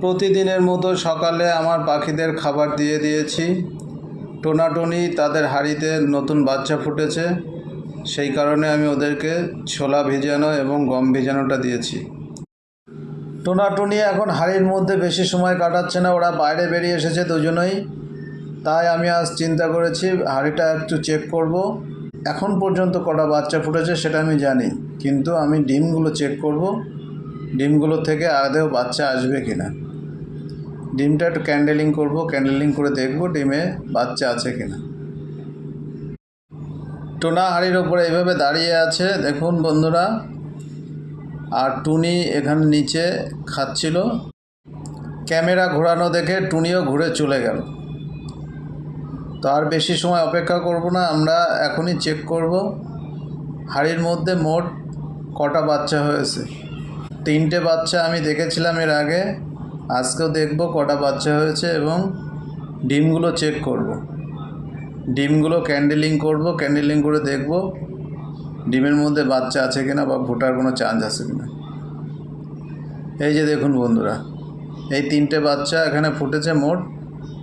প্রতিদিনের মতো সকালে আমার পাখিদের খাবার দিয়ে দিয়েছি। টোনাটুনি তাদের হাঁড়িতে নতুন বাচ্চা ফুটেছে। সেই কারণে আমি ওদেরকে ছোলা ভেজানো এবং গম ভেজানোটা দিয়েছি। টোনাটুনি এখন হাঁড়ির মধ্যে বেশি সময় কাটাচ্ছে না, ওরা বাইরে বেরিয়ে এসেছে দুজনেই। তাই আমি আজ চিন্তা করেছি, হাঁড়িটা একটু চেক করব। এখন পর্যন্ত কটা বাচ্চা ফুটেছে সেটা আমি জানি, কিন্তু আমি ডিমগুলো চেক করব। ডিমগুলো থেকে আদেও বাচ্চা আসবে কি না ডিমটা একটু ক্যান্ডেলিং করব ক্যান্ডেলিং করে দেখব ডিমে বাচ্চা আছে কি না টোনা হাঁড়ির ওপরে এইভাবে দাঁড়িয়ে আছে। দেখুন বন্ধুরা, আর টুনি এখানে নিচে খাচ্ছিল। ক্যামেরা ঘোরানো দেখে টুনিও ঘুরে চলে গেল। তো আর বেশি সময় অপেক্ষা করব না, আমরা এখনই চেক করব। হাড়ির মধ্যে মোট কটা বাচ্চা হয়েছে? তিনটে বাচ্চা আমি দেখেছিলাম এর আগে। আজকেও দেখব কটা বাচ্চা হয়েছে এবং ডিমগুলো চেক করব। ডিমগুলো ক্যান্ডেলিং করব ক্যান্ডেলিং করে দেখব ডিমের মধ্যে বাচ্চা আছে কিনা বা ফোটার কোনো চান্স আছে কিনা। এই যে দেখুন বন্ধুরা, এই তিনটে বাচ্চা এখানে ফুটেছে মোট,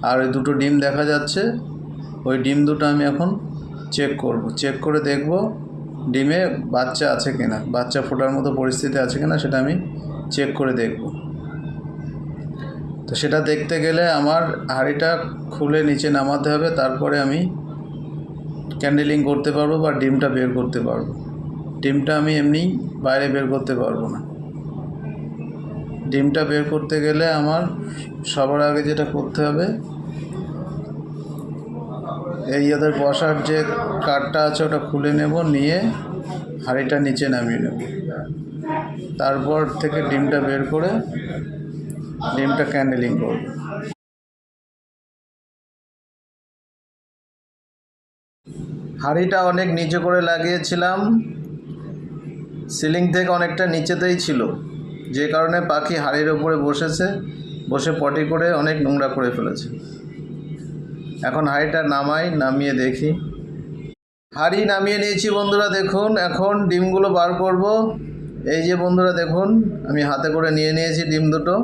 আর ওই দুটো ডিম দেখা যাচ্ছে। ওই ডিম দুটো আমি এখন চেক করব। চেক করে দেখব ডিমে বাচ্চা আছে কিনা, বাচ্চা ফোটার মতো পরিস্থিতি আছে কিনা সেটা আমি চেক করে দেখব। তো সেটা দেখতে গেলে আমার হাঁড়িটা খুলে নিচে নামাতে হবে, তারপরে আমি ক্যান্ডেলিং করতে পারব বা ডিমটা বের করতে পারব। ডিমটা আমি এমনি বাইরে বের করতে পারব না। ডিমটা বের করতে গেলে আমার সবার আগে যেটা করতে হবে এই ওদের বসার যে কাঠটা আছে ওটা খুলে নেব, নিয়ে হাঁড়িটা নিচে নামিয়ে নেব। তারপর থেকে ডিমটা বের করে ডিমটা ক্যান্ডেলিং করব। হাঁড়িটা অনেক নিচে করে লাগিয়েছিলাম। সিলিং থেকে অনেকটা নিচেতেই ছিল। যে কারণে পাখি হাড়ির ওপরে বসেছে, বসে পটি করে অনেক নোংরা করে ফেলেছে। এখন হাঁড়িটা নামাই, নামিয়ে দেখি। হাঁড়ি নামিয়ে নিয়েছি বন্ধুরা, দেখুন, এখন ডিমগুলো বার করব। এই যে বন্ধুরা, দেখুন, আমি হাতে করে নিয়ে নিয়েছি ডিম দুটো।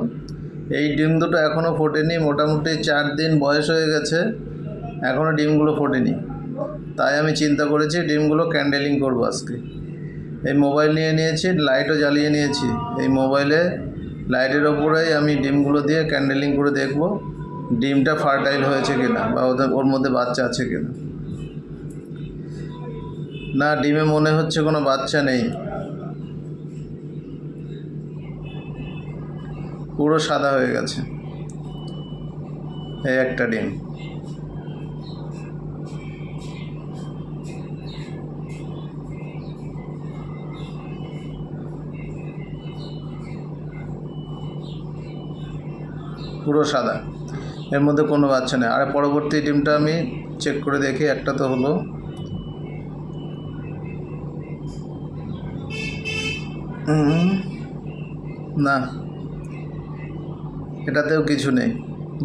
এই ডিম দুটো এখনও ফোটেনি, মোটামুটি চার দিন বয়স হয়ে গেছে এখনও ডিমগুলো ফোটেনি। তাই আমি চিন্তা করেছি ডিমগুলো ক্যান্ডেলিং করব আজকে। এই মোবাইল নিয়ে নিয়েছি, লাইটও জ্বালিয়ে নিয়েছি। এই মোবাইলে, লাইটের ওপরেই আমি ডিমগুলো দিয়ে ক্যান্ডেলিং করে দেখব। ডিমটা ফার্টাইল হয়েছে কিনা বা ওদের ওর মধ্যে বাচ্চা আছে কিনা? না, ডিমে মনে হচ্ছে কোনো বাচ্চা নেই। পুরো সাদা হয়ে গেছে। এই একটা ডিম। পুরো সাদা। এর মধ্যে কোনো বাচ্চা নেই। আর পরবর্তী ডিমটা আমি চেক করে দেখি, একটা তো হলো। না, এটাতেও কিছু নেই।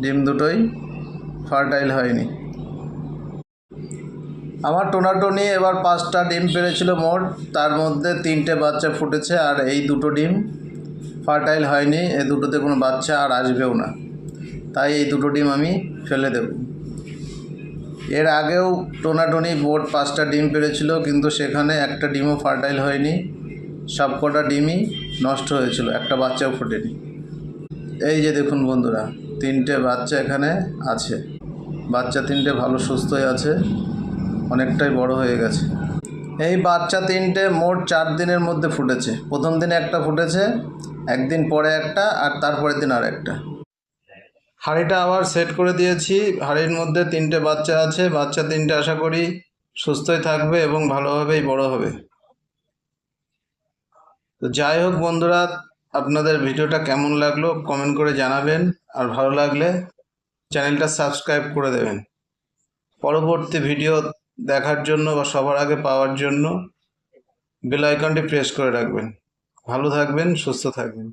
ডিম দুটোই ফার্টাইল হয়নি। আমার টোনাটোনি এবার পাঁচটা ডিম পেরেছিল মোট। তার মধ্যে তিনটে বাচ্চা ফুটেছে, আর এই দুটো ডিম ফার্টাইল হয়নি। এই দুটোতে কোনো বাচ্চা আর আসবেও না। তাই এই দুটো ডিম আমি ফেলে দেব। এর আগেও টোনাটনি মোট পাঁচটা ডিম পেরেছিল, কিন্তু সেখানে একটা ডিমও ফার্টাইল হয়নি। সব কটা ডিমই নষ্ট হয়েছিল, একটা বাচ্চাও ফোটেনি। এই যে দেখুন বন্ধুরা, তিনটে বাচ্চা এখানে আছে। বাচ্চা তিনটে ভালো সুস্থই আছে, অনেকটাই বড় হয়ে গেছে। এই বাচ্চা তিনটে মোট চার দিনের মধ্যে ফুটেছে। প্রথম দিনে একটা ফুটেছে, একদিন পরে একটা, আর তারপরের দিন আর একটা। হাঁড়িটা আবার সেট করে দিয়েছি। হাঁড়ির মধ্যে তিনটে বাচ্চা আছে। বাচ্চা তিনটে আশা করি সুস্থই থাকবে এবং ভালোভাবেই বড় হবে। তো যাই হোক বন্ধুরা, আপনাদের ভিডিওটা কেমন লাগল কমেন্ট করে জানাবেন। আর ভালো লাগলে চ্যানেলটা সাবস্ক্রাইব করে দেবেন। পরবর্তী ভিডিও দেখার জন্য বা সবার আগে পাওয়ার জন্য বেল আইকনটি প্রেস করে রাখবেন। ভালো থাকবেন, সুস্থ থাকবেন।